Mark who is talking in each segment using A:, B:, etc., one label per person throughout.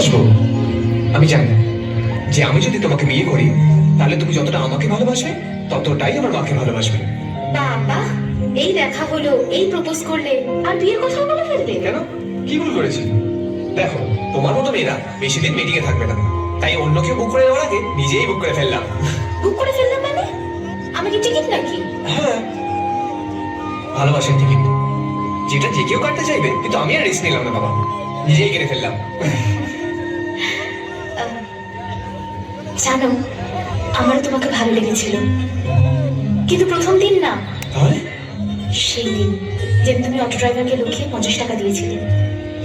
A: ভালোবাসবো আমি জানি যে আমি যদি তোমাকে বিয়ে করি তাহলে তুমি যতটা আমাকে ভালোবাসবে ততটাই আমার মাকে ভালোবাসবে।
B: বাবা এই দেখা হলো এই প্রপোজ করলে আর বিয়ের কথা বলে
A: কেন? কি ভুল করেছি? দেখো তোমার মতো মেয়েরা বেশি দিন মিটিং এ থাকবে না। তাই অন্য কেউ বুক করে নেওয়ার আগে নিজেই বুক করে ফেললাম।
B: বুক করে ফেললাম মানে? আমি কি টিকিট নাকি?
A: হ্যাঁ। ভালোবাসার টিকিট যেটা যে কেউ কাটতে চাইবে কিন্তু আমি আর রিস্ক নিলাম না বাবা। নিজেই কেটে ফেললাম।
B: জানো আমারও তোমাকে ভালো লেগেছিল। কিন্তু প্রথম দিন না। সেই দিন যেদিন তুমি অটো ড্রাইভারকে লুকিয়ে পঞ্চাশ টাকা দিয়েছিলে।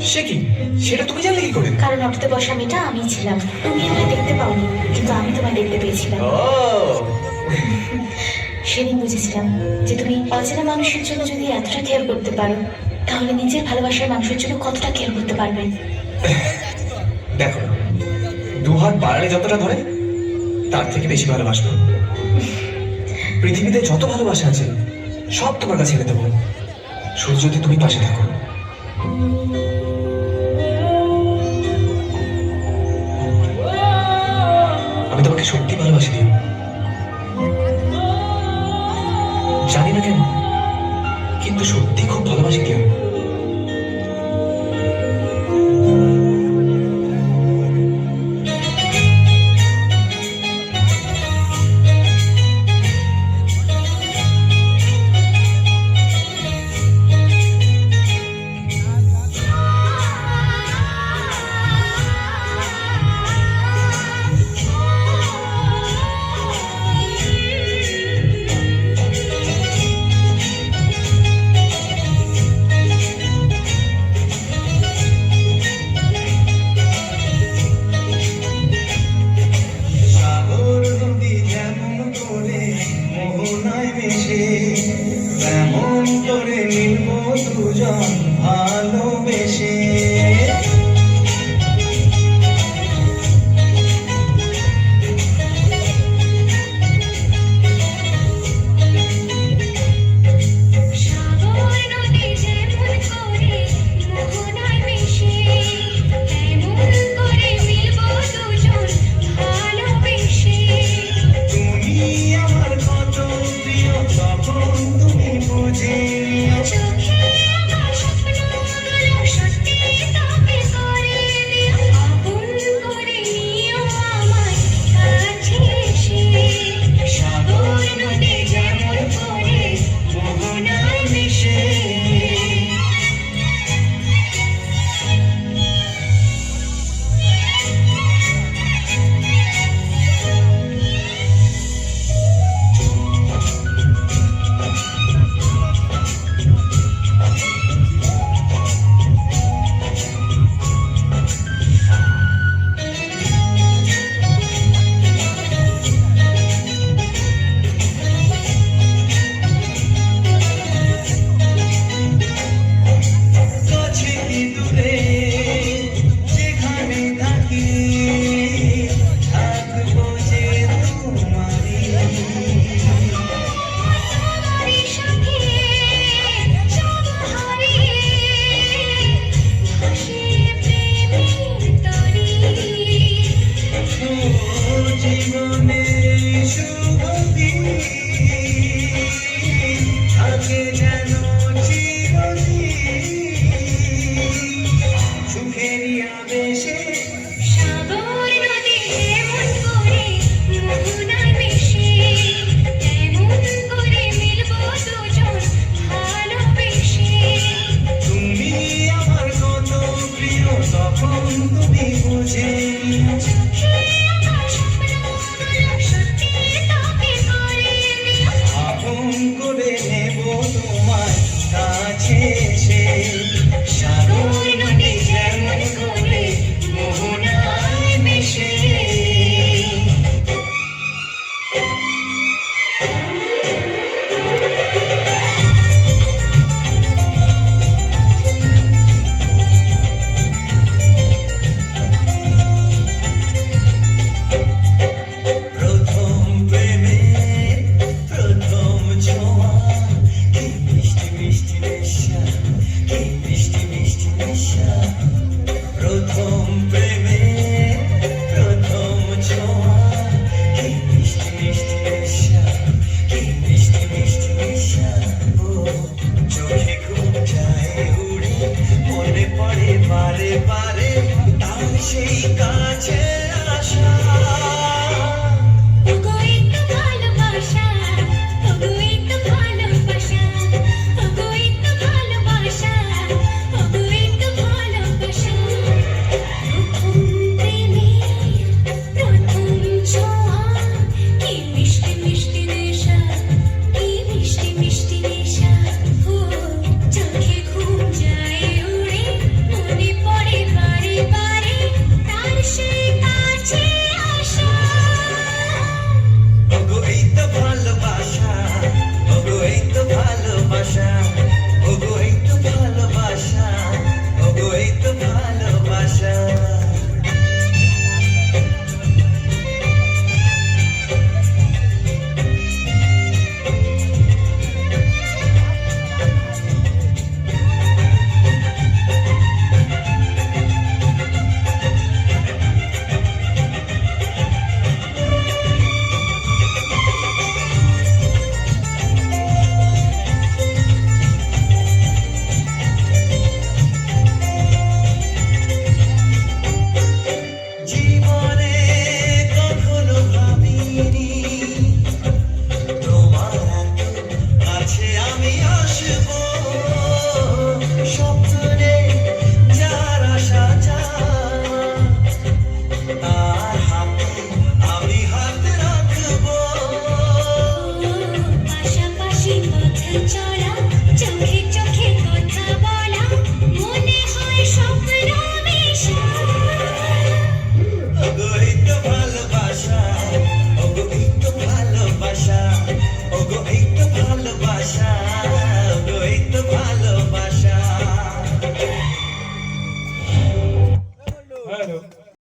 A: সে কি? সেটা তুমি জানলে কি করে?
B: কারণ অটোতে বসা মেয়েটা আমি ছিলাম। তুমি আমায় দেখতে পাওনি কিন্তু আমি তোমায় দেখতে পেয়েছিলাম। সেদিন বুঝেছিলাম যে তুমি অচেনা মানুষের জন্য যদি এতটা কেয়ার করতে পারো তাহলে নিজের ভালোবাসার মানুষের জন্য কতটা কেয়ার করতে পারবে?
A: দেখো দু হাত বাড়ালে যতটা ধরে তার থেকে বেশি ভালোবাসবো। পৃথিবীতে যত ভালোবাসা আছে, সব তোমার কাছে এনে দেবো। শুধু যদি তুমি পাশে থাকো। আমি তোমাকে সত্যি ভালোবাসি দিই জানি না কেন, কিন্তু সত্যি খুব ভালোবাসি দিও
C: body.